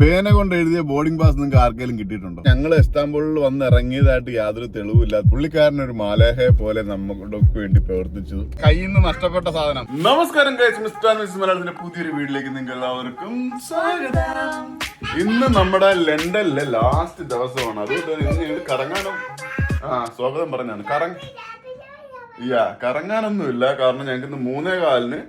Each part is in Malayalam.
പേന കൊണ്ട് എഴുതിയ ബോർഡിംഗ് പാസ് നിങ്ങൾക്ക് ആർക്കെങ്കിലും കിട്ടിയിട്ടുണ്ടോ? ഞങ്ങൾ ഇസ്താംബൂളിൽ വന്ന് ഇറങ്ങിയതായിട്ട് യാതൊരു തെളിവില്ല പുള്ളിക്കാരൻ ഒരു മാലേഹയെ പോലെ നമുക്ക് വേണ്ടി പ്രവർത്തിച്ചു. കയ്യിൽ നിന്ന് നഷ്ടപ്പെട്ട സാധനം. നമസ്കാരം ഗൈസ് മിസ്റ്റർ മിസ് മലയാളത്തിന്റെ പുതിയൊരു വീട്ടിലേക്ക് നിങ്ങൾ എല്ലാവർക്കും സ്വാഗതം. ഇന്ന് നമ്മുടെ ലണ്ടനിലെ ലാസ്റ്റ് ദിവസമാണ്. അതുകൊണ്ട് തന്നെ ഇന്ന് ഞങ്ങൾ കറങ്ങാനും? ആ സ്വാഗതം പറഞ്ഞാണ്. കറങ്ങ യാ കറങ്ങാനൊന്നുമില്ല. കാരണം ഞങ്ങൾക്ക് ഇന്ന് മൂന്നേ കാലിന്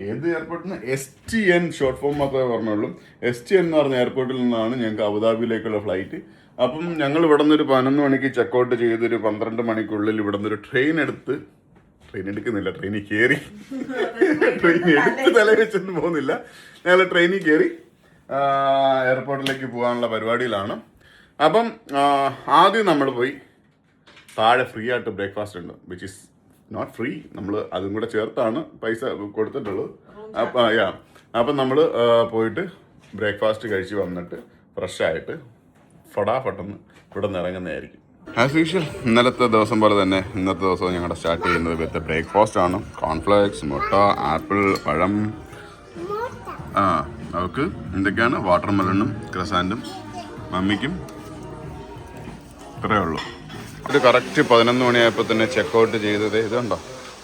ഏത് എയർപോർട്ടിൽ നിന്ന് S T N short form മാത്രമേ പറഞ്ഞുള്ളൂ. എസ് ടി എൻ എന്ന് പറഞ്ഞ എയർപോർട്ടിൽ നിന്നാണ് ഞങ്ങൾക്ക് അബുദാബിയിലേക്കുള്ള ഫ്ലൈറ്റ് അപ്പം ഞങ്ങൾ ഇവിടെ നിന്നൊരു പതിനൊന്ന് മണിക്ക് ചെക്കൗട്ട് ചെയ്തൊരു പന്ത്രണ്ട് മണിക്കുള്ളിൽ ഇവിടെ നിന്നൊരു ട്രെയിൻ എടുത്ത് ട്രെയിൻ എടുക്കുന്നില്ല ട്രെയിനിൽ കയറി ട്രെയിൻ എടുത്ത് തല വെച്ചൊന്നും പോകുന്നില്ല. ഞങ്ങൾ ട്രെയിനിൽ കയറി എയർപോർട്ടിലേക്ക് പോകാനുള്ള പരിപാടിയിലാണ്. അപ്പം ആദ്യം നമ്മൾ പോയി. താഴെ ഫ്രീ ആയിട്ട് ബ്രേക്ക്ഫാസ്റ്റ് ഉണ്ട് വിച്ച് ഇസ് നോട്ട് ഫ്രീ നമ്മൾ അതും കൂടെ ചേർത്താണ് പൈസ കൊടുത്തിട്ടുള്ളത്. അപ്പം യാ അപ്പം നമ്മൾ പോയിട്ട് ബ്രേക്ക്ഫാസ്റ്റ് കഴിച്ച് വന്നിട്ട് ഫ്രഷ് ആയിട്ട് ഫടാഫട്ടെന്ന് ഇവിടെ നിന്ന് ഇറങ്ങുന്നതായിരിക്കും. ആസ് യൂഷ്വൽ ഇന്നലത്തെ ദിവസം പോലെ തന്നെ ഇന്നത്തെ ദിവസം ഞങ്ങളുടെ സ്റ്റാർട്ട് ചെയ്യുന്നത് വിത്ത് ബ്രേക്ക്ഫാസ്റ്റ് ആണ്. കോൺഫ്ലേക്സ് മുട്ട ആപ്പിൾ പഴം. ആ അവൾക്ക് എന്തൊക്കെയാണ്? വാട്ടർമെലണും ക്രസാൻഡും മമ്മിക്കും ഇത്രയേ ഉള്ളൂ. ഇത് കറക്റ്റ് പതിനൊന്ന് മണിയായപ്പോൾ തന്നെ ചെക്കൗട്ട് ചെയ്തത്. ഇതുണ്ടോ?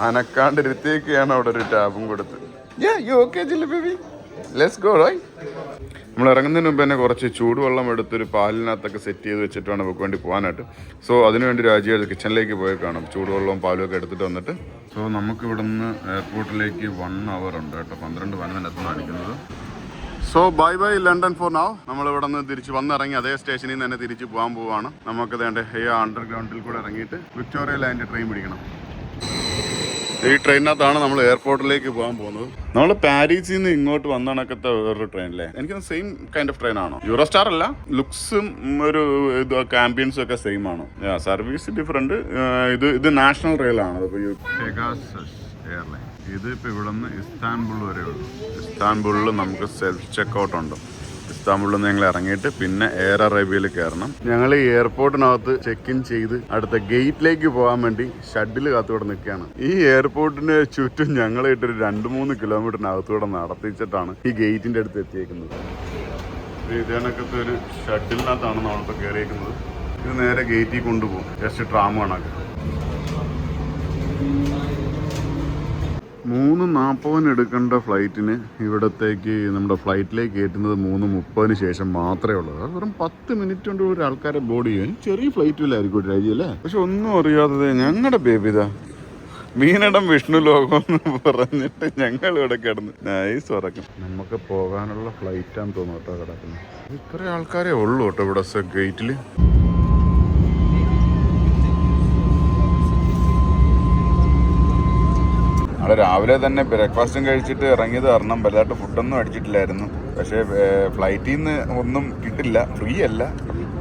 അനക്കാണ്ട് ഇരുത്തേക്കാണ് അവിടെ ഒരു ടാബും കൊടുത്ത്. ബേബി? ലെറ്റ്സ് ഗോ നമ്മൾ ഇറങ്ങുന്നതിന് മുമ്പ് തന്നെ കുറച്ച് ചൂടുവെള്ളം എടുത്തൊരു പാലിനകത്തൊക്കെ സെറ്റ് ചെയ്ത് വെച്ചിട്ട് വേണം നമുക്ക് വേണ്ടി പോകാനായിട്ട്. സോ അതിനുവേണ്ടി രാജ്യം കിച്ചണിലേക്ക് പോയി കാണും. ചൂടുവെള്ളവും പാലും ഒക്കെ എടുത്തിട്ട് വന്നിട്ട്. സോ നമുക്ക് ഇവിടുന്ന് എയർപോർട്ടിലേക്ക് വൺ അവർ ഉണ്ട് കേട്ടോ. പന്ത്രണ്ട് പതിനൊന്നെത്തുന്ന കാണിക്കുന്നത് so bye bye London for now നമ്മൾ ഇവിടെ നിന്ന് തിരിച്ച് വന്നിറങ്ങി അതേ സ്റ്റേഷനിൽ നിന്ന് തന്നെ തിരിച്ച് പോകാൻ പോവാണ്. നമുക്ക് വേണ്ട ഹേ അണ്ടർഗ്രൗണ്ടിൽ കൂടെ ഇറങ്ങിയിട്ട് വിക്ടോറിയ ലാൻഡ് ട്രെയിൻ പിടിക്കണം. ഈ ട്രെയിനകത്താണ് നമ്മൾ എയർപോർട്ടിലേക്ക് പോകാൻ പോകുന്നത്. നമ്മൾ പാരീസിൽ നിന്ന് ഇങ്ങോട്ട് വന്നണക്കത്തെ വേറൊരു ട്രെയിനല്ലേ എനിക്ക് സെയിം കൈൻഡ് ഓഫ് ട്രെയിൻ ആണോ? യൂറോ സ്റ്റാർ അല്ല ലുക്സും ഒരു ഇത് ആംബിയൻസും ഒക്കെ സെയിം ആണ്. സർവീസ് ഡിഫറെന്റ് ഇത് ഇത് നാഷണൽ റെയിൽ ആണ്. എയർലൈൻ ഇത് ഇപ്പോൾ ഇവിടെ നിന്ന് ഇസ്താൻബുൾ വരെ ഉള്ളൂ. ഇസ്താൻബുളിൽ നമുക്ക് സെൽഫ് ചെക്കൗട്ട് ഉണ്ട്. ഇസ്താംബുളിൽ നിന്ന് ഞങ്ങൾ ഇറങ്ങിയിട്ട് പിന്നെ എയർ അറേബ്യയിൽ കയറണം. ഞങ്ങൾ ഈ എയർപോർട്ടിനകത്ത് ചെക്ക് ഇൻ ചെയ്ത് അടുത്ത ഗേറ്റിലേക്ക് പോകാൻ വേണ്ടി ഷഡിൽ കാത്തുകൂടെ നിൽക്കുകയാണ്. ഈ എയർപോർട്ടിന് ചുറ്റും ഞങ്ങൾ ഒരു രണ്ട് മൂന്ന് കിലോമീറ്ററിനകത്തൂടെ നടത്തിച്ചിട്ടാണ് ഈ ഗേറ്റിന്റെ അടുത്ത് എത്തിയേക്കുന്നത്. ഇതേണക്കത്തെ ഒരു ഷഡിലിനകത്താണ് നമ്മളിപ്പോൾ കയറിയേക്കുന്നത്. ഇത് നേരെ ഗേറ്റിൽ കൊണ്ടുപോകും. ജസ്റ്റ് ട്രാം മൂന്ന് നാൽപ്പതിന് എടുക്കേണ്ട ഫ്ലൈറ്റിന് ഇവിടത്തേക്ക് നമ്മുടെ ഫ്ലൈറ്റിലേക്ക് കയറ്റുന്നത് മൂന്ന് മുപ്പതിന് ശേഷം മാത്രമേ ഉള്ളൂ. അത് വെറും പത്ത് മിനിറ്റ് കൊണ്ട് ഒരു ആൾക്കാരെ ബോർഡ് ചെയ്യും ചെറിയ ഫ്ലൈറ്റിലായിരിക്കും രാജ്യം അല്ലേ? പക്ഷെ ഒന്നും അറിയാത്തത് ഞങ്ങളുടെ ബേബിതാ മീനടം വിഷ്ണു ലോകം എന്ന് പറഞ്ഞിട്ട് ഞങ്ങൾ ഇവിടെ കിടന്ന്. നൈസ് ഉറക്കം. നമുക്ക് പോകാനുള്ള ഫ്ലൈറ്റാന്ന് തോന്നുന്നു കേട്ടോ കിടക്കുന്നത്. ഇത്ര ആൾക്കാരേ ഉള്ളൂ കേട്ടോ ഇവിടെ ഗേറ്റിൽ അവിടെ രാവിലെ തന്നെ ബ്രേക്ക്ഫാസ്റ്റും കഴിച്ചിട്ട് ഇറങ്ങിയത് കാരണം വലുതായിട്ട് ഫുഡൊന്നും അടിച്ചിട്ടില്ലായിരുന്നു. പക്ഷേ ഫ്ലൈറ്റിൽ നിന്ന് ഒന്നും കിട്ടില്ല. ഫ്രീ അല്ല.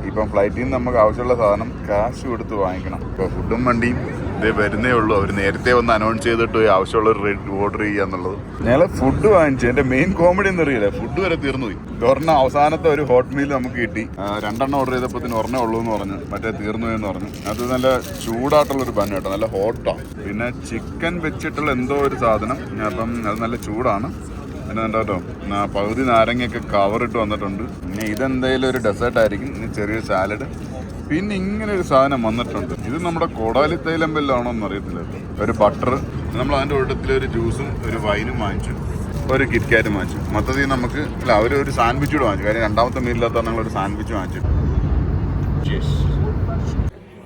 ഇപ്പം ഫ്ലൈറ്റിൽ നിന്ന് നമുക്ക് ആവശ്യമുള്ള സാധനം കാശ് കൊടുത്ത് വാങ്ങിക്കണം. ഇപ്പോൾ ഫുഡും വണ്ടിയും ഇതേ വരുന്നേ ഉള്ളൂ. അവർ നേരത്തെ ഒന്ന് അനൗൺസ് ചെയ്തിട്ട് ആവശ്യമുള്ള റേറ്റ് ഓർഡർ ചെയ്യുക എന്നുള്ളത്. ഞങ്ങൾ ഫുഡ് വാങ്ങിച്ചു. എന്റെ മെയിൻ കോമഡി എന്ന് അറിയില്ല. ഫുഡ് വരെ തീർന്നു പോയി. ഒരെണ്ണം അവസാനത്തെ ഒരു ഹോട്ട് മീൽ നമുക്ക് കിട്ടി. രണ്ടെണ്ണം ഓർഡർ ചെയ്തപ്പോൾ തന്നെ ഒരെണ്ണേ ഉള്ളൂ എന്ന് പറഞ്ഞു. മറ്റേ തീർന്നു എന്ന് പറഞ്ഞു. അത് നല്ല ചൂടായിട്ടുള്ള ഒരു ബൺ കേട്ടോ. നല്ല ഹോട്ടാ പിന്നെ ചിക്കൻ വെച്ചിട്ടുള്ള എന്തോ ഒരു സാധനം. അപ്പം അത് നല്ല ചൂടാണ്. പിന്നെ നാ- പകുതി നാരങ്ങയൊക്കെ കവറിട്ട് വന്നിട്ടുണ്ട്. പിന്നെ ഇതെന്തായാലും ഒരു ഡെസേർട്ട് ആയിരിക്കും. ഇനി ചെറിയൊരു സാലഡ് പിന്നെ ഇങ്ങനെ ഒരു സാധനം വന്നിട്ടുണ്ട്. ഇത് നമ്മുടെ കോടാലി തൈലം വല്ലതാണോ എന്ന് അറിയത്തില്ല. ഒരു ബട്ടർ നമ്മൾ അതിന്റെ കൂട്ടത്തിൽ ഒരു ജ്യൂസും ഒരു വൈനും വാങ്ങിച്ചു. ഒരു കിറ്റ്കാറ്റും വാങ്ങിച്ചു. മൊത്തത്തിൽ നമുക്ക് അല്ല അവർ ഒരു സാൻഡ്വിച്ച് കൂടെ വാങ്ങിച്ചു. കാര്യം രണ്ടാമത്തെ മീനില്ലാത്ത ഞങ്ങൾ ഒരു സാൻഡ്വിച്ച് വാങ്ങിച്ചു.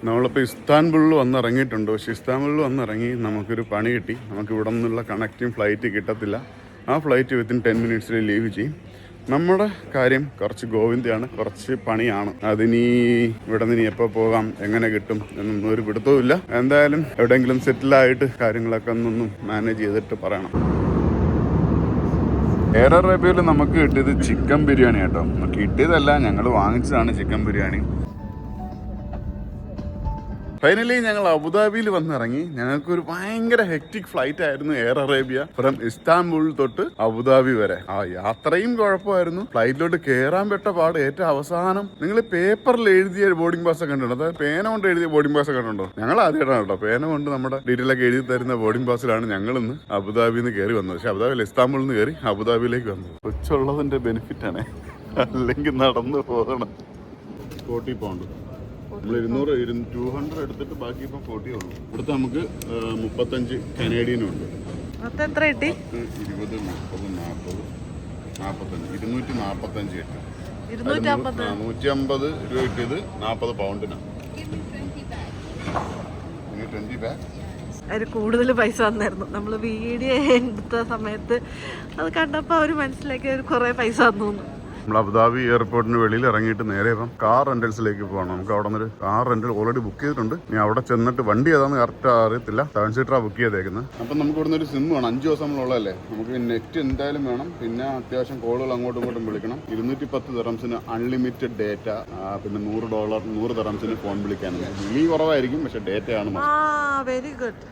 നമ്മളിപ്പോൾ ഇസ്താൻബുളിൽ വന്ന് ഇറങ്ങിയിട്ടുണ്ട്. പക്ഷേ ഇസ്താൻബുളിൽ വന്ന് ഇറങ്ങി നമുക്കൊരു പണി കിട്ടി. നമുക്ക് ഇവിടെ നിന്നുള്ള കണക്റ്റിംഗ് ഫ്ലൈറ്റ് കിട്ടത്തില്ല. ആ ഫ്ലൈറ്റ് വിത്തിൻ ടെൻ മിനിറ്റ്സിൽ ലീവ് ചെയ്യും. നമ്മുടെ കാര്യം കുറച്ച് ഗോവിന്ദയാണ് കുറച്ച് പണിയാണ്. അതിനി ഇവിടെ നിന്ന് എപ്പോ പോകാം എങ്ങനെ കിട്ടും എന്നൊന്നും ഒരു പിടുത്തവുമില്ല എന്തായാലും എവിടെയെങ്കിലും സെറ്റിലായിട്ട് കാര്യങ്ങളൊക്കെ ഒന്നൊന്നും മാനേജ് ചെയ്തിട്ട് പറയണം. എയർ അറേബ്യയിൽ നമുക്ക് കിട്ടിയത് ചിക്കൻ ബിരിയാണി കേട്ടോ കിട്ടിയതല്ല ഞങ്ങൾ വാങ്ങിച്ചതാണ് ചിക്കൻ ബിരിയാണി. ഫൈനലി ഞങ്ങൾ അബുദാബിയിൽ വന്നിറങ്ങി. ഞങ്ങൾക്കൊരു ഭയങ്കര ഹെക്ടിക് ഫ്ലൈറ്റ് ആയിരുന്നു എയർ അറേബ്യ ഫ്രം ഇസ്താംബുൾ തൊട്ട് അബുദാബി വരെ. ആ യാത്രയും കുഴപ്പമായിരുന്നു. ഫ്ലൈറ്റിലോട്ട് കയറാൻ പെട്ട പാട് ഏറ്റവും അവസാനം. നിങ്ങൾ പേപ്പറിൽ എഴുതിയ ബോർഡിംഗ് പാസ് കണ്ടിട്ടുണ്ടോ. അതായത് പേന കൊണ്ട് എഴുതിയ ബോർഡിംഗ് പാസ് കണ്ടിട്ടുണ്ടോ? ഞങ്ങൾ ആദ്യമായിട്ടാണ് കേട്ടോ. പേന കൊണ്ട് നമ്മുടെ ഡീറ്റെയിൽ ഒക്കെ എഴുതി തരുന്ന ബോർഡിംഗ് പാസിലാണ് ഞങ്ങൾ ഇന്ന് അബുദാബിയിൽ നിന്ന് കയറി വന്നത്. പക്ഷെ അബുദാബിയിൽ ഇസ്താംബുളിൽ നിന്ന് കയറി അബുദാബിയിലേക്ക് വന്നത്. കൊച്ചുള്ളതിന്റെ ബെനിഫിറ്റ് ആണ്. അല്ലെങ്കിൽ നടന്നു പോകണം. ഫോർട്ടി പൗണ്ട് നമ്മൾ ഇരുന്നൂറ് ടു ഹൺഡ്രഡ് എടുത്തിട്ട് ബാക്കി ഇപ്പം ഫോർട്ടി ഉള്ളൂ. ഇവിടുത്തെ നമുക്ക് മുപ്പത്തഞ്ച് കനേഡിയനും ഉണ്ട് മൊത്തം എത്ര കിട്ടി? ഇരുപത് മുപ്പത് നാൽപ്പത് നാൽപ്പത്തഞ്ച് ഇരുന്നൂറ്റി നാൽപ്പത്തഞ്ച് കിട്ടി. നൂറ്റി അമ്പത്. രൂപ കിട്ടിയത് നാൽപ്പത് പൗണ്ടിനാണ്. ട്വന്റി ബാഗ് അതിന് കൂടുതൽ പൈസ വന്നായിരുന്നു നമ്മൾ വീഡിയോ എടുത്ത സമയത്ത് അത് കണ്ടപ്പോൾ അവർ മനസ്സിലാക്കി അവർ കുറേ പൈസ തന്നു. നമ്മൾ അബുദാബി എയർപോർട്ടിന് വെളിയിൽ ഇറങ്ങിയിട്ട് നേരെ ഇപ്പം കാർ റെന്റൽസിലേക്ക് പോകണം. നമുക്ക് അവിടെ നിന്ന് കാർ റെന്റൽ ഓൾറെഡി ബുക്ക് ചെയ്തിട്ടുണ്ട്. ഇനി അവിടെ ചെന്നിട്ട് വണ്ടി ഏതാണെന്ന് കറക്റ്റ് അറിയത്തില്ല. സെവൻ സീറ്ററാണ് ബുക്ക് ചെയ്തേക്കുന്നത്. അപ്പം നമുക്ക് ഇവിടുന്ന് ഒരു സിം വേണം. അഞ്ച് ദിവസം നമ്മളുള്ളതല്ലേ നമുക്ക് നെറ്റ് എന്തായാലും വേണം. പിന്നെ അത്യാവശ്യം കോളുകൾ അങ്ങോട്ടും ഇങ്ങോട്ടും വിളിക്കണം. ഇരുന്നൂറ്റി പത്ത് തെറംസിന് അൺലിമിറ്റഡ് ഡേറ്റ പിന്നെ നൂറ് ഡോളർ നൂറ് തെറംസിന് ഫോൺ വിളിക്കാനും. വിളി കുറവായിരിക്കും പക്ഷെ ഡേറ്റയാണ് ആ വെരി ഗുഡ്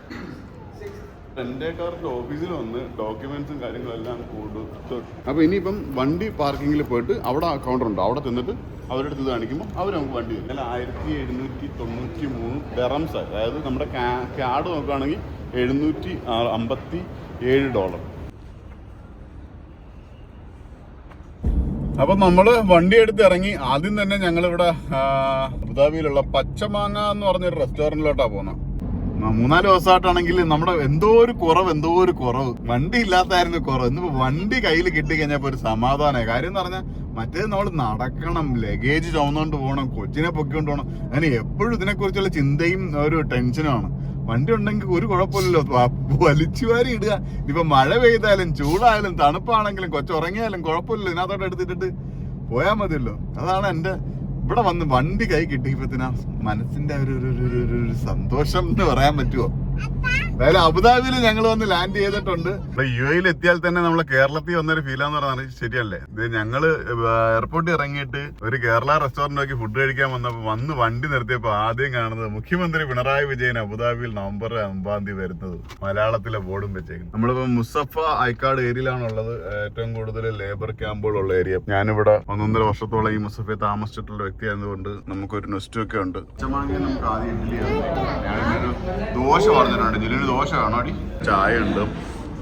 എന്റെ കാറിന്റെ ഓഫീസിൽ വന്ന് ഡോക്യുമെന്റ്സും കാര്യങ്ങളെല്ലാം കൊടുത്തു അപ്പൊ ഇനിയിപ്പം വണ്ടി പാർക്കിങ്ങിൽ പോയിട്ട് അവിടെ കൗണ്ടർ ഉണ്ട്? അവിടെ ചെന്നിട്ട് അവരുടെ അടുത്ത് കാണിക്കുമ്പോൾ അവർ നമുക്ക് വണ്ടി തരും. അല്ല ആയിരത്തി എഴുന്നൂറ്റി തൊണ്ണൂറ്റി മൂന്ന് ഡെറംസ് അതായത് നമ്മുടെ കാർഡ് നോക്കുകയാണെങ്കിൽ എഴുന്നൂറ്റി അമ്പത്തി ഏഴ് ഡോളർ അപ്പൊ നമ്മൾ വണ്ടി എടുത്ത് ഇറങ്ങി ആദ്യം തന്നെ ഞങ്ങളിവിടെ അബുദാബിയിലുള്ള പച്ചമാങ്ങ എന്ന് പറഞ്ഞൊരു റെസ്റ്റോറന്റിലോട്ടാ പോകുന്നത് മൂന്നാൽ ദിവസമായിട്ടാണെങ്കിൽ നമ്മുടെ എന്തോ ഒരു കുറവ് എന്തോ ഒരു കുറവ്. വണ്ടി ഇല്ലാത്തായിരുന്നു കുറവ്. ഇന്നിപ്പോ വണ്ടി കയ്യിൽ കിട്ടി കഴിഞ്ഞപ്പോ ഒരു സമാധാനമായി. കാര്യം എന്ന് പറഞ്ഞാൽ മറ്റേത് നമ്മൾ നടക്കണം ലഗേജ് ചുമന്നുകൊണ്ട് പോകണം കൊച്ചിനെ പൊക്കിക്കൊണ്ട് പോകണം. അങ്ങനെ എപ്പോഴും ഇതിനെക്കുറിച്ചുള്ള ചിന്തയും ഒരു ടെൻഷനുമാണ് വണ്ടി ഉണ്ടെങ്കിൽ ഒരു കുഴപ്പമില്ലല്ലോ. വലിച്ചു വാരി ഇടുക. ഇപ്പൊ മഴ പെയ്താലും ചൂടായാലും തണുപ്പാണെങ്കിലും കൊച്ചുറങ്ങിയാലും കുഴപ്പമില്ലല്ലോ. ഇതിനകത്തോട്ട് എടുത്തിട്ടിട്ട് പോയാൽ മതിയല്ലോ. അതാണ് എന്റെ ഇവിടെ വന്ന് വണ്ടി കൈ കിട്ടിയപ്പോ മനസ്സിന്റെ ഒരു ഒരു- സന്തോഷം എന്ന് പറയാൻ പറ്റുമോ എന്തായാലും അബുദാബിയിൽ ഞങ്ങൾ വന്ന് ലാൻഡ് ചെയ്തിട്ടുണ്ട്. യു എയിൽ എത്തിയാൽ തന്നെ നമ്മളെ കേരളത്തിൽ വന്നൊരു ഫീലാന്ന് പറഞ്ഞാൽ ശരിയല്ലേ? ഇത് ഞങ്ങൾ എയർപോർട്ടിൽ ഇറങ്ങിയിട്ട് ഒരു കേരള റെസ്റ്റോറന്റ് നോക്കി ഫുഡ് കഴിക്കാൻ വന്നപ്പോൾ വന്ന് വണ്ടി നിർത്തിയപ്പോൾ ആദ്യം കാണുന്നത് മുഖ്യമന്ത്രി പിണറായി വിജയൻ അബുദാബിയിൽ നവംബർ ഒമ്പതാം തീയതി വരുന്നത്. മലയാളത്തിലെ ബോർഡും വെച്ചേക്കുന്നത്. നമ്മളിപ്പോ മുസഫ ഐക്കാട് ഏരിയയിലാണുള്ളത്. ഏറ്റവും കൂടുതൽ ലേബർ ക്യാമ്പുകളുള്ള ഏരിയ ഞാനിവിടെ ഒന്നൊന്നര വർഷത്തോളം ഈ മുസഫയെ താമസിച്ചിട്ടുള്ള വ്യക്തി ആയതുകൊണ്ട് നമുക്കൊരു നെസ്റ്റ് ഒക്കെ ഉണ്ട്. ഉച്ചമാങ്ങ നമുക്ക് ആദ്യം ഇഡ്ഡലി ഞാനൊരു ദോശ ദോശ ചായ ഉണ്ട്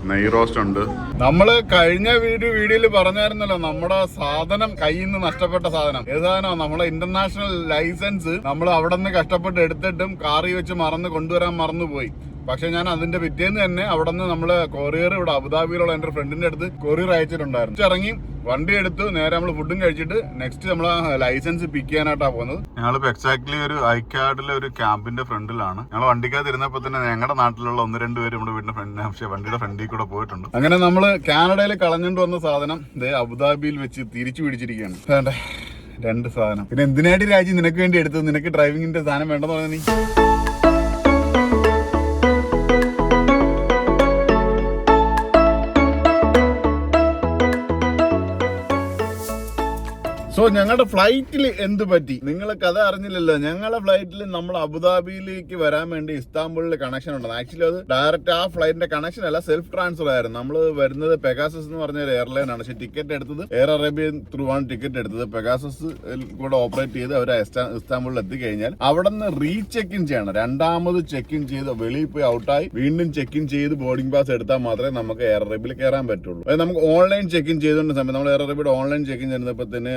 നെയ് റോസ്റ്റ് ഉണ്ട് നമ്മൾ കഴിഞ്ഞ വീഡിയോ വീഡിയോയിൽ പറഞ്ഞായിരുന്നല്ലോ നമ്മുടെ സാധനം കയ്യിൽ നിന്ന് നഷ്ടപ്പെട്ട സാധനം. ഏത് സാധനം നമ്മളെ ഇന്റർനാഷണൽ ലൈസൻസ് നമ്മൾ അവിടെ നിന്ന് കഷ്ടപ്പെട്ട് എടുത്തിട്ടും കാറി വെച്ച് മറന്ന് കൊണ്ടുവരാൻ മറന്നുപോയി. പക്ഷെ ഞാൻ അതിന്റെ പിറ്റേന്ന് തന്നെ അവിടെ നിന്ന് നമ്മൾ കൊറിയർ ഇവിടെ അബുദാബിയിലുള്ള എന്റെ ഫ്രണ്ടിന്റെ അടുത്ത് കൊറിയർ അയച്ചിട്ടുണ്ടായിരുന്നു. ഇറങ്ങി വണ്ടി എടുത്തു നേരെ നമ്മൾ ഫുഡും കഴിച്ചിട്ട് നെക്സ്റ്റ് നമ്മൾ ലൈസൻസ് പിക്ക് ചെയ്യാനായിട്ടാണ് പോകുന്നത്. ഞങ്ങളിപ്പോ എക്സാക്ട്ലി ഒരു ഐക്കാർഡിലെ ഒരു ക്യാമ്പിന്റെ ഫ്രണ്ടിലാണ്. ഞങ്ങൾ വണ്ടിക്കകത്ത് ഇരുന്നപ്പോ തന്നെ ഞങ്ങളുടെ നാട്ടിലുള്ള ഒന്ന് രണ്ട് പേര് നമ്മുടെ വീടിന്റെ ഫ്രണ്ട് പക്ഷേ വണ്ടിയുടെ ഫ്രണ്ടിൽ കൂടെ പോയിട്ടുണ്ട്. അങ്ങനെ നമ്മൾ കാനഡയിൽ കളഞ്ഞിട്ട് വന്ന സാധനം ദേ അബുദാബിയിൽ വെച്ച് തിരിച്ചു പിടിച്ചിരിക്കുകയാണ്. വേണ്ടേ രണ്ട് സാധനം. പിന്നെ എന്തിനായിട്ട് രാജ്യം നിനക്ക് വേണ്ടി എടുത്തത്. നിനക്ക് ഡ്രൈവിംഗിന്റെ സാധനം വേണ്ടെന്ന് പറഞ്ഞ നീ. സോ ഞങ്ങളുടെ ഫ്ലൈറ്റിൽ എന്ത് പറ്റി? നിങ്ങൾ കഥ അറിഞ്ഞില്ലല്ലോ. ഞങ്ങളുടെ ഫ്ലൈറ്റിൽ നമ്മൾ അബുദാബിയിലേക്ക് വരാൻ വേണ്ടി ഇസ്താംബുളിൽ കണക്ഷൻ ഉണ്ടായിരുന്നു. ആക്ച്വലി അത് ഡയറക്റ്റ് ആ ഫ്ലൈറ്റിന്റെ കണക്ഷൻ അല്ല സെൽഫ് ട്രാൻസ്ഫർ ആയിരുന്നു. നമ്മൾ വരുന്നത് പെഗാസസ് എന്ന് പറഞ്ഞ ഒരു എയർലൈൻ ആണ്. പക്ഷെ ടിക്കറ്റ് എടുത്തത് എയർ അറേബ്യൻ ത്രൂ ആണ് ടിക്കറ്റ് എടുത്തത്. പെഗാസസ് കൂടെ ഓപ്പറേറ്റ് ചെയ്ത് അവർ ഇസ്താംബുളിൽ എത്തിക്കഴിഞ്ഞാൽ അവിടെ നിന്ന് റീചെക്ക് ഇൻ ചെയ്യണം. രണ്ടാമത് ചെക്ക് ഇൻ ചെയ്ത് വെളിയിൽ പോയി ഔട്ടായി വീണ്ടും ചെക്ക് ഇൻ ചെയ്ത് ബോർഡിംഗ് പാസ് എടുത്താൽ മാത്രമേ നമുക്ക് എയർ അറേബ്യയിൽ കയറാൻ പറ്റുള്ളൂ. നമുക്ക് ഓൺലൈൻ ചെക്ക് ഇൻ ചെയ്തുകൊണ്ട് സമയം നമ്മൾ എയർ അറേബ്യയുടെ ഓൺലൈൻ ചെക്ക് ഇൻ ചെയ്യുന്നപ്പോൾ തന്നെ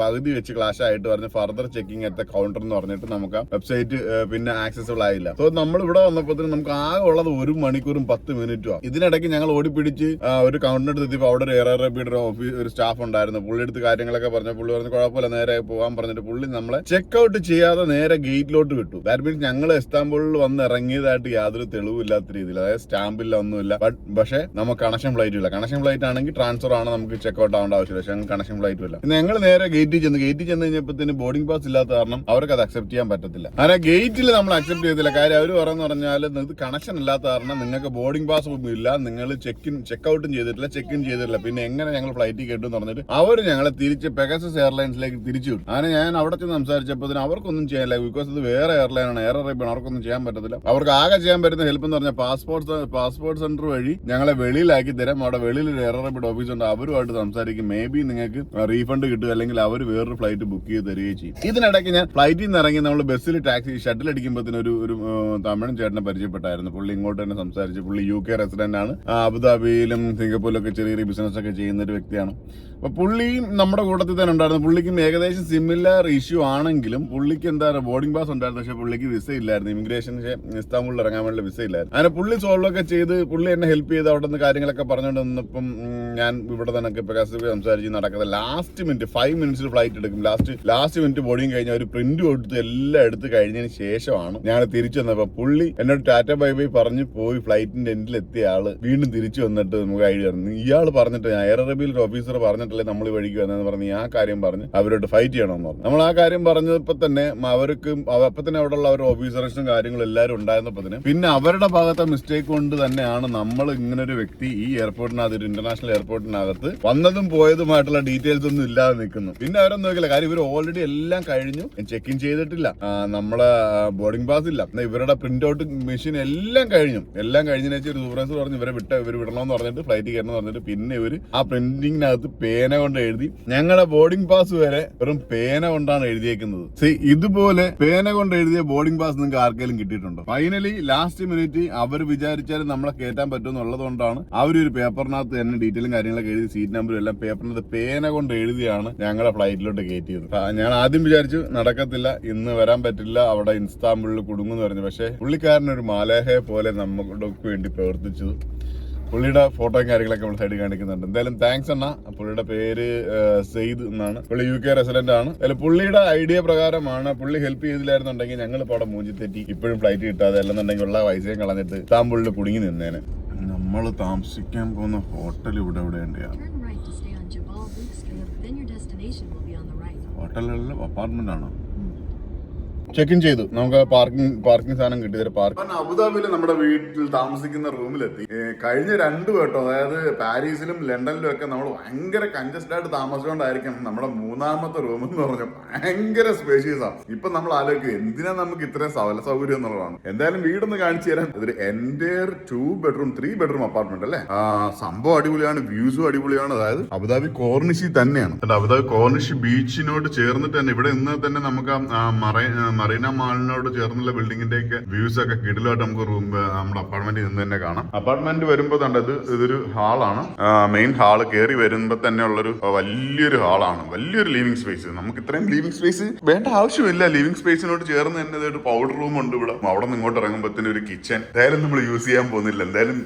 പകുതി വെച്ച് ക്ലാഷ് ആയിട്ട് പറഞ്ഞ് ഫർദർ ചെക്കിംഗ് എത്ത കൗണ്ടർ എന്ന് പറഞ്ഞിട്ട് നമുക്ക് വെബ്സൈറ്റ് പിന്നെ ആക്സസിബിൾ ആയില്ല. സോ നമ്മൾ ഇവിടെ വന്നപ്പോൾ നമുക്ക് ആകെ ഉള്ളത് ഒരു മണിക്കൂറും പത്ത് മിനിറ്റും ഇതിനിടയ്ക്ക് ഞങ്ങൾ ഓടിപ്പിടിച്ച് പിടിച്ച് ഒരു കൗണ്ടറിന്റെ എത്തിയപ്പോൾ അവിടെ ഒരു എയർ അറേബ്യയുടെ ഓഫീസ് ഒരു സ്റ്റാഫ് ഉണ്ടായിരുന്നു. പുള്ളി എടുത്ത് കാര്യങ്ങളൊക്കെ പറഞ്ഞു പുള്ളി പറഞ്ഞു കുഴപ്പമില്ല നേരെ പോകാൻ പറഞ്ഞിട്ട് പുള്ളി നമ്മളെ ചെക്ക് ഔട്ട് ചെയ്യാതെ നേരെ ഗേറ്റിലോട്ട് വിട്ടു. ദാറ്റ് മീൻസ് ഞങ്ങൾ ഇസ്താംബുളിൽ വന്ന് ഇറങ്ങിയതായിട്ട് യാതൊരു തെളിവില്ലാത്ത രീതിയിൽ അതായത് സ്റ്റാമ്പില്ല ഒന്നുമില്ല. ബട്ട് പക്ഷേ നമുക്ക് കണക്ഷൻ ഫ്ലൈറ്റ് ഇല്ല. കണക്ഷൻ ഫ്ലൈറ്റ് ആണെങ്കിൽ ട്രാൻസ്ഫർ ആണ് നമുക്ക് ചെക്ക് ഔട്ട് ആവേണ്ട ആവശ്യമില്ല. പക്ഷേ കണക്ഷൻ ഫ്ലൈറ്റ് ഇല്ല. ഞങ്ങൾ നേരെ ഗേറ്റിൽ ചെന്ന് ഗേറ്റിൽ ചെന്ന് കഴിഞ്ഞപ്പോഴത്തേന് ബോർഡിംഗ് പാസ് ഇല്ലാത്ത കാരണം അവർക്ക് അത് അക്സെപ്റ്റ് ചെയ്യാൻ പറ്റത്തില്ല. അങ്ങനെ ഗേറ്റിൽ നമ്മൾ അക്സെപ്റ്റ് ചെയ്തില്ല കാര്യം അവർ പറഞ്ഞു പറഞ്ഞാൽ ഇത് കണക്ഷൻ ഇല്ലാത്ത കാരണം നിങ്ങൾക്ക് ബോർഡിംഗ് പാസ് ഒന്നും ഇല്ല. നിങ്ങൾ ചെക്ക് ഇൻ ചെക്ക് ഔട്ടും ചെയ്തിട്ടില്ല ചെക്ക് ഇൻ ചെയ്തിട്ടില്ല. പിന്നെ എങ്ങനെ ഞങ്ങൾ ഫ്ലൈറ്റിൽ കേട്ടു എന്ന് പറഞ്ഞിട്ട് അവർ ഞങ്ങളെ തിരിച്ച് പെഗസസ് എയർലൈൻസിലേക്ക് തിരിച്ചു വിട്ടു അങ്ങനെ ഞാൻ അവിടെ ചെന്ന് സംസാരിച്ചപ്പോൾ അവർക്കൊന്നും ചെയ്യാനില്ല. ബിക്കോസ് ഇത് വേറെ എയർലൈൻ ആണ്. എയർ അറേബ്യൻ അവർക്കൊന്നും ചെയ്യാൻ പറ്റത്തില്ല. അവർക്ക് ആകെ ചെയ്യാൻ പറ്റുന്ന ഹെൽപ്പ് എന്ന് പറഞ്ഞാൽ പാസ്പോർട്ട് പാസ്പോർട്ട് സെന്റർ വഴി ഞങ്ങളെ വെളിയിലാക്കി തരാം. അവിടെ വെളിയിൽ എയർ അറേബ്യൻ ഓഫീസ് ഉണ്ട്. അവരുമായിട്ട് സംസാരിക്കും. മേ ബി നിങ്ങൾക്ക് റീഫണ്ട് കിട്ടുക അല്ലെങ്കിൽ അവർ വേറൊരു ഫ്ലൈറ്റ് ബുക്ക് ചെയ്ത് തരികയും ചെയ്യും. ഇതിനിടയ്ക്ക് ഞാൻ ഫ്ലൈറ്റിൽ നിന്ന് ഇറങ്ങി നമ്മൾ ബസ്സിൽ ടാക്സി ഷട്ടിൽ അടിക്കുമ്പോഴത്തേന് ഒരു തമിഴൻ ചേട്ടനെ പരിചയപ്പെട്ടായിരുന്നു. പുള്ളി ഇങ്ങോട്ട് തന്നെ സംസാരിച്ചു പുള്ളി യു കെ റെസിഡന്റ് ആണ്. അബുദാബിയിലും സിംഗപ്പൂരിലൊക്കെ ചെറിയ ചെറിയ ബിസിനസ് ഒക്കെ ചെയ്യുന്ന ഒരു വ്യക്തിയാണ്. അപ്പൊ പുള്ളിയും നമ്മുടെ കൂട്ടത്തിൽ തന്നെ ഉണ്ടായിരുന്നു. പുള്ളിക്കും ഏകദേശം സിമിലർ ഇഷ്യൂ ആണെങ്കിലും പുള്ളിക്ക് എന്താ പറയുക ബോർഡിംഗ് പാസ് ഉണ്ടായിരുന്നു. പക്ഷെ പുള്ളിക്ക് വിസ ഇല്ലായിരുന്നു. ഇമിഗ്രേഷൻ ഇസ്താംബുളിൽ ഇറങ്ങാൻ വേണ്ടി വിസ ഇല്ലായിരുന്നു. അങ്ങനെ പുള്ളി സോൾവ് ഒക്കെ ചെയ്ത് പുള്ളി എന്നെ ഹെൽപ്പ് ചെയ്ത് അവിടെ നിന്ന് കാര്യങ്ങളൊക്കെ പറഞ്ഞുകൊണ്ട് നിന്നപ്പം ഞാൻ ഇവിടെ തന്നെ പ്രകാശ് സംസാരിച്ച് നടക്കുന്നത് ലാസ്റ്റ് മിനിറ്റ് ഫൈവ് മിനിറ്റ്സിൽ ഫ്ലൈറ്റ് എടുക്കും. ലാസ്റ്റ് ലാസ്റ്റ് മിനിറ്റ് ബോർഡിംഗ് കഴിഞ്ഞ ഒരു പ്രിന്റ് കൊടുത്ത് എല്ലാം എടുത്ത് കഴിഞ്ഞതിന് ശേഷമാണ് ഞാൻ തിരിച്ചു വന്നപ്പോൾ പുള്ളി എന്നോട് ടാറ്റ ബൈ ബൈ പറഞ്ഞ് പോയി ഫ്ലൈറ്റിന്റെ എൻഡിൽ എത്തിയ ആൾ. വീണ്ടും തിരിച്ചു വന്നിട്ട് നമുക്ക് ഐഡിയ ഇയാൾ പറഞ്ഞിട്ട് ഞാൻ എയർ അറബിയിൽ ഓഫീസർ പറഞ്ഞിട്ടല്ലേ നമ്മൾ വഴിക്ക് വന്നതെന്ന് പറഞ്ഞ് ആ കാര്യം പറഞ്ഞ് അവരോട് ഫൈറ്റ് ചെയ്യണമെന്ന് പറഞ്ഞു. നമ്മൾ ആ കാര്യം പറഞ്ഞപ്പോ തന്നെ അവർക്ക് അപ്പം തന്നെ അവിടെ ഉള്ള അവരുടെ ഓഫീസേഴ്സും കാര്യങ്ങളും എല്ലാവരും ഉണ്ടായിരുന്നപ്പോ തന്നെ പിന്നെ അവരുടെ ഭാഗത്തെ മിസ്റ്റേക്ക് കൊണ്ട് തന്നെയാണ് നമ്മൾ ഇങ്ങനെ ഒരു വ്യക്തി ഈ എയർപോർട്ടിനകത്ത് ഒരു ഇന്റർനാഷണൽ എയർപോർട്ടിനകത്ത് വന്നതും പോയതുമായിട്ടുള്ള ഡീറ്റെയിൽസ് ഒന്നും ഇല്ലാതെ നിൽക്കുന്നു. പിന്നെ അവരൊന്നും നോക്കില്ല. കാര്യം ഇവർ ഓൾറെഡി എല്ലാം കഴിഞ്ഞു. ചെക്ക് ഇൻ ചെയ്തിട്ടില്ല. നമ്മളെ ബോർഡിംഗ് പാസ് ഇല്ല. ഇവരുടെ പ്രിന്റ് ഔട്ട് മെഷീൻ എല്ലാം കഴിഞ്ഞു. എല്ലാം കഴിഞ്ഞതിനു ഒരു സൂപ്പർവൈസർ പറഞ്ഞു ഇവരെ വിട്ട ഇവർ വിടണമെന്ന് പറഞ്ഞിട്ട് ഫ്ലൈറ്റ് കയറണമെന്ന് പറഞ്ഞിട്ട് പിന്നെ ഇവർ ആ പ്രിന്റിങ്ങിനകത്ത് പേന കൊണ്ട് എഴുതി. ഞങ്ങളുടെ ബോർഡിംഗ് പാസ് വരെ വെറും പേന കൊണ്ടാണ് എഴുതിയേക്കുന്നത്. സി ഇതുപോലെ പേന കൊണ്ട് എഴുതിയ ബോർഡിംഗ് പാസ് നിങ്ങൾക്ക് ആർക്കെങ്കിലും കിട്ടിയിട്ടുണ്ടോ? ഫൈനലി ലാസ്റ്റ് മിനിറ്റ് അവർ വിചാരിച്ചാലും നമ്മളെ കയറ്റാൻ പറ്റുമെന്നുള്ളത് കൊണ്ടാണ് അവർ ഒരു പേപ്പറിനകത്ത് തന്നെ ഡീറ്റെയിലും കാര്യങ്ങളൊക്കെ എഴുതി സീറ്റ് നമ്പറും എല്ലാം പേപ്പറിനകത്ത് പേന കൊണ്ട് എഴുതിയാണ് ഞങ്ങളുടെ ഫ്ലൈറ്റിലോട്ട് കയറ്റിയത് ഞാൻ ആദ്യം വിചാരിച്ചു നടക്കത്തില്ല ഇന്ന് വരാൻ പറ്റില്ല അവിടെ ഇൻസ്താംബുളിൽ കുടുങ്ങുന്നു പറഞ്ഞു. പക്ഷേ പുള്ളിക്കാരൻ ഒരു മാലേഹയെ പോലെ നമുക്ക് വേണ്ടി പ്രവർത്തിച്ചത്. പുള്ളിയുടെ ഫോട്ടോയും കാര്യങ്ങളൊക്കെ നമ്മൾ സൈഡിൽ കാണിക്കുന്നുണ്ട്. എന്തായാലും താങ്ക്സ് അണ്ണ. പുള്ളിയുടെ പേര് സെയ്ദ് എന്നാണ്. പുള്ളി യു കെ റെസിഡന്റ് ആണ്. അല്ല പുള്ളിയുടെ ഐഡിയ പ്രകാരമാണ് പുള്ളി ഹെൽപ്പ് ചെയ്തില്ലായിരുന്നുണ്ടെങ്കിൽ ഞങ്ങൾ ഇപ്പോൾ അവിടെ മൂഞ്ചി തെറ്റി ഇപ്പോഴും ഫ്ലൈറ്റ് കിട്ടാതെ അല്ലെന്നുണ്ടെങ്കിൽ ഉള്ള പൈസയും കളഞ്ഞിട്ട് താമ്പുള്ളിൽ കുടുങ്ങി നിന്നേനെ. നമ്മൾ താമസിക്കാൻ പോകുന്ന ഹോട്ടൽ ഇവിടെ എവിടെ ഉണ്ടെയാണ് Turn right to stay on Jabal Luke Street, then your destination will be on the right. ഹോട്ടലിലുള്ള അപ്പാർട്ട്മെന്റ് ആണോ? ചെക്ക് ഇൻ ചെയ്തു. നമുക്ക് പാർക്കിംഗ് പാർക്കിംഗ് സാധനം കിട്ടി. പാർക്ക് അബുദാബിയിൽ നമ്മുടെ വീട്ടിൽ താമസിക്കുന്ന റൂമിലെത്തി. കഴിഞ്ഞ രണ്ടു വട്ടം അതായത് പാരീസിലും ലണ്ടനിലും ഒക്കെ നമ്മൾ ഭയങ്കര കൺജസ്റ്റഡ് ആയിട്ട് താമസിച്ചുകൊണ്ടായിരിക്കും നമ്മുടെ മൂന്നാമത്തെ റൂം എന്ന് പറഞ്ഞ ഭയങ്കര സ്പേഷ്യസ് ആണ് ഇപ്പൊ നമ്മൾ ആലോചിക്കും എന്തിനാ നമുക്ക് ഇത്രയും സവല സൗകര്യം എന്നുള്ളതാണ്. എന്തായാലും വീടൊന്ന് കാണിച്ചു തരാം. ഇതൊരു entire two bedroom three bedroom apartment അല്ലേ? സംഭവം അടിപൊളിയാണ് വ്യൂസും അടിപൊളിയാണ്. അതായത് അബുദാബി കോർണിഷി തന്നെയാണ്. അബുദാബി കോർണിഷി ബീച്ചിനോട് ചേർന്നിട്ട് തന്നെ ഇവിടെ നിന്ന് തന്നെ നമുക്ക് ആ, മറീന മാളിനോട് ചേർന്നുള്ള ബിൽഡിങ്ങിന്റെ ഒക്കെ വ്യൂസ് ഒക്കെ കിടിലായിട്ട് നമുക്ക് റൂം നമ്മുടെ അപ്പാർട്ട്മെന്റിൽ നിന്ന് തന്നെ കാണാം. അപ്പാർട്ട്മെന്റ് വരുമ്പോൾ കണ്ടത് ഇതൊരു ഹാളാണ് മെയിൻ ഹാൾ കയറി വരുമ്പോൾ തന്നെ ഉള്ളൊരു വലിയൊരു ഹാളാണ് വലിയൊരു ലിവിംഗ് സ്പേസ് നമുക്ക് ഇത്രയും ലിവിംഗ് സ്പേസ് വേണ്ട ആവശ്യമില്ല. ലിവിംഗ് സ്പേസിനോട് ചേർന്ന് തന്നെ ഒരു പൗഡർ റൂം ഉണ്ട് ഇവിടെ. അവിടെ നിന്ന് ഇങ്ങോട്ട് ഇറങ്ങുമ്പോഴത്തേന് ഒരു കിച്ചൺ എന്തായാലും നമ്മൾ യൂസ് ചെയ്യാൻ പോകുന്നില്ല. എന്തായാലും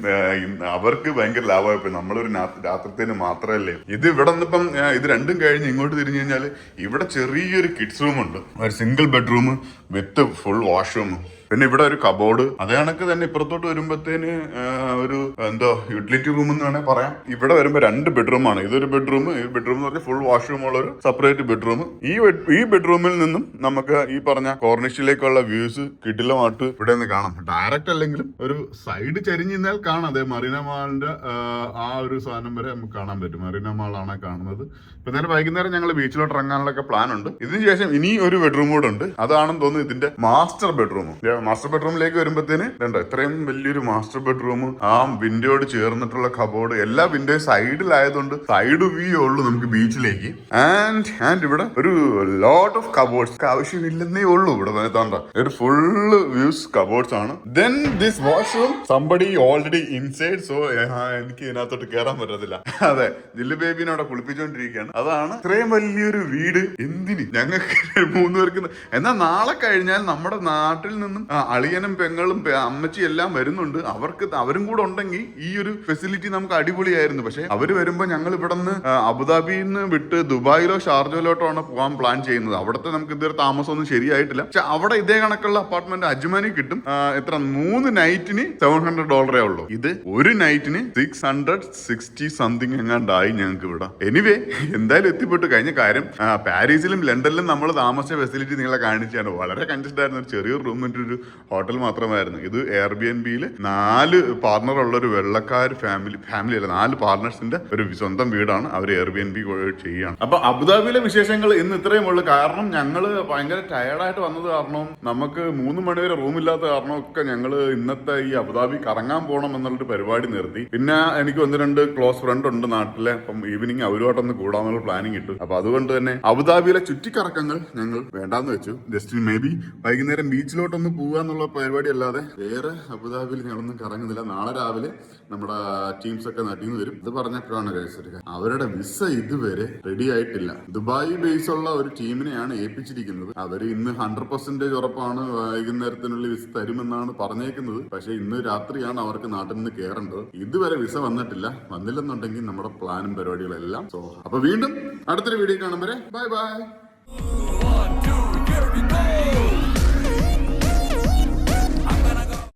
അവർക്ക് ഭയങ്കര ലാഭമായി പോയി നമ്മളൊരു രാത്രിത്തേന് മാത്രമല്ലേ. ഇത് ഇവിടെ നിന്നിപ്പം ഇത് രണ്ടും കഴിഞ്ഞ് ഇങ്ങോട്ട് തിരിഞ്ഞു കഴിഞ്ഞാൽ ഇവിടെ ചെറിയൊരു കിഡ്സ് റൂം ഉണ്ട്. ഒരു single bedroom with full washroom. പിന്നെ ഇവിടെ ഒരു കബോർഡ് അതേ കണക്ക് തന്നെ ഇപ്പുറത്തോട്ട് വരുമ്പോഴത്തേന് ഒരു എന്തോ യൂട്ടിലിറ്റി റൂം എന്ന് വേണേൽ പറയാം. ഇവിടെ വരുമ്പോൾ രണ്ട് ബെഡ്റൂമാണ് ഇതൊരു ബെഡ്റൂം ഈ ബെഡ്റൂം എന്ന് പറഞ്ഞാൽ ഫുൾ വാഷ്റൂം ഉള്ള ഒരു സെപ്പറേറ്റ് ബെഡ്റൂം ഈ ഈ ബെഡ്റൂമിൽ നിന്നും നമുക്ക് ഈ പറഞ്ഞ കോർണിഷിലേക്കുള്ള വ്യൂസ് കിടിലമായിട്ട് ഇവിടെ നിന്ന് കാണാം. ഡയറക്റ്റ് അല്ലെങ്കിലും ഒരു സൈഡ് ചരിഞ്ഞാൽ കാണാം. അതെ മറീന മാളിന്റെ ആ ഒരു സാധനം വരെ നമുക്ക് കാണാൻ പറ്റും. മറീന മാളാണ് കാണുന്നത്. ഇപ്പൊ നേരെ വൈകുന്നേരം ഞങ്ങൾ ബീച്ചിലോട്ട് ഇറങ്ങാനുള്ള പ്ലാൻ ഉണ്ട്. ഇതിനുശേഷം ഇനി ഒരു ബെഡ്റൂം കൂടെ ഉണ്ട്. അതാണെന്ന് തോന്നുന്നു ഇതിന്റെ മാസ്റ്റർ ബെഡ്റൂം മാസ്റ്റർ ബെഡ്റൂമിലേക്ക് വരുമ്പോഴത്തേന് രണ്ടോ ഇത്രയും വലിയൊരു മാസ്റ്റർ ബെഡ്റൂം ആ വിൻഡോയോട് ചേർന്നിട്ടുള്ള കബോർഡ് എല്ലാ വിൻഡോയും സൈഡിലായതുകൊണ്ട് സൈഡ് വ്യൂ ഉള്ളൂ നമുക്ക് ബീച്ചിലേക്ക് ആൻഡ് ആൻഡ് ഇവിടെ ഒരു ലോട്ട് ഓഫ് കബോർഡ്സ് ആവശ്യമില്ലെന്നേ ഉള്ളൂ ഇവിടെ താണ്ട ഒരു ഫുള്ള് വ്യൂസ് കബോർഡ്സ് ആണ്. Then this washroom somebody already inside so എനിക്ക് ഇതിനകത്തോട്ട് കയറാൻ പറ്റത്തില്ല. അതെ ജില്ലു ബേബിനെ അവിടെ കുളിപ്പിച്ചുകൊണ്ടിരിക്കുകയാണ് അതാണ് ഇത്രയും വലിയൊരു വീട്. എന്തിന്? ഞങ്ങൾക്ക് മൂന്ന് പേർക്ക് ന- എന്നാ നാളെ കഴിഞ്ഞാൽ നമ്മുടെ നാട്ടിൽ നിന്നും ആ, അളിയനും പെങ്ങളും അമ്മച്ചി എല്ലാം വരുന്നുണ്ട്. അവർക്ക് അവരും കൂടെ ഉണ്ടെങ്കിൽ ഈ ഒരു ഫെസിലിറ്റി നമുക്ക് അടിപൊളിയായിരുന്നു. പക്ഷെ അവർ വരുമ്പോ ഞങ്ങൾ ഇവിടെ നിന്ന് അബുദാബിയിൽ നിന്ന് വിട്ട് ദുബായിലോ ഷാർജയിലോട്ടോ ആണ് പോകാൻ പ്ലാൻ ചെയ്യുന്നത്. അവിടുത്തെ നമുക്ക് ഇതുവരെ താമസമൊന്നും ശരിയായിട്ടില്ല. പക്ഷെ അവിടെ ഇതേ കണക്കുള്ള അപ്പാർട്ട്മെന്റ് അജ്മാനി കിട്ടും. എത്ര? മൂന്ന് നൈറ്റിന് സെവൻ ഹൺഡ്രഡ് ഡോളറേ ഉള്ളൂ. ഇത് ഒരു നൈറ്റിന് സിക്സ് ഹൺഡ്രഡ് സിക്സ്റ്റി സംതിങ് എങ്ങാണ്ടായി ഞങ്ങൾക്ക് ഇവിടെ. എനിവേ എന്തായാലും എത്തിപ്പെട്ടു. കഴിഞ്ഞ കാര്യം പാരീസിലും ലണ്ടനിലും നമ്മൾ താമസിച്ച ഫെസിലിറ്റി നിങ്ങളെ കാണിച്ചാണ് വളരെ കൺജസ്റ്റഡ് ആയിരുന്നു. ഒരു ചെറിയൊരു റൂമിന്റെ ഒരു ഹോട്ടൽ മാത്രമായിരുന്നു. ഇത് എയർ ബി എൻ ബിയിൽ നാല് പാർട്ണർ ഉള്ള ഒരു വെള്ളക്കാർ ഫാമിലി ഫാമിലി അല്ല നാല് പാർട്ണേഴ്സിന്റെ ഒരു സ്വന്തം വീടാണ് അവർ എയർ ബി എൻ ബി ചെയ്യാണ് അപ്പൊ അബുദാബിയിലെ വിശേഷങ്ങൾ ഇന്ന് ഇത്രയും ഉള്ളു. കാരണം ഞങ്ങൾ ഭയങ്കര ടയർഡായിട്ട് വന്നത് കാരണവും നമുക്ക് മൂന്ന് മണിവരെ റൂമില്ലാത്ത കാരണവും ഒക്കെ ഞങ്ങൾ ഇന്നത്തെ ഈ അബുദാബി കറങ്ങാൻ പോകണം എന്നുള്ളൊരു പരിപാടി നിർത്തി. പിന്നെ എനിക്ക് ഒന്ന് രണ്ട് ക്ലോസ് ഫ്രണ്ട് ഉണ്ട് നാട്ടിലെ. അപ്പം ഈവനിങ് അവരുമായിട്ടൊന്ന് കൂടാമെന്നുള്ള പ്ലാനിങ് ഇട്ടു. അപ്പൊ അതുകൊണ്ട് തന്നെ അബുദാബിയിലെ ചുറ്റിക്കറക്കങ്ങൾ ഞങ്ങൾ വേണ്ടാന്ന് വെച്ചു. ജസ്റ്റ് മേ ബി വൈകുന്നേരം ബീച്ചിലോട്ടൊന്ന് പോവുക എന്നുള്ള പരിപാടി അല്ലാതെ വേറെ അബുദാബിയിൽ ഞങ്ങളൊന്നും കറങ്ങുന്നില്ല. നാളെ രാവിലെ നമ്മുടെ ടീംസ് ഒക്കെ നാട്ടിൽ വരും. ഇത് പറഞ്ഞപ്പോഴാണ് കഴിച്ചത് അവരുടെ വിസ ഇതുവരെ റെഡി ആയിട്ടില്ല. ദുബായ് ബേസ് ഉള്ള ഒരു ടീമിനെയാണ് ഏൽപ്പിച്ചിരിക്കുന്നത്. അവർ ഇന്ന് ഹൺഡ്രഡ് പെർസെന്റേജ് ഉറപ്പാണ് വൈകുന്നേരത്തിനുള്ളിൽ വിസ തരുമെന്നാണ് പറഞ്ഞേക്കുന്നത്. പക്ഷെ ഇന്ന് രാത്രിയാണ് അവർക്ക് നാട്ടിൽ നിന്ന് കയറേണ്ടത് ഇതുവരെ വിസ വന്നിട്ടില്ല. വന്നില്ലെന്നുണ്ടെങ്കിൽ നമ്മുടെ പ്ലാനും പരിപാടികളെല്ലാം സോ അപ്പൊ വീണ്ടും അടുത്തൊരു വീഡിയോ കാണും വരെ. Bye bye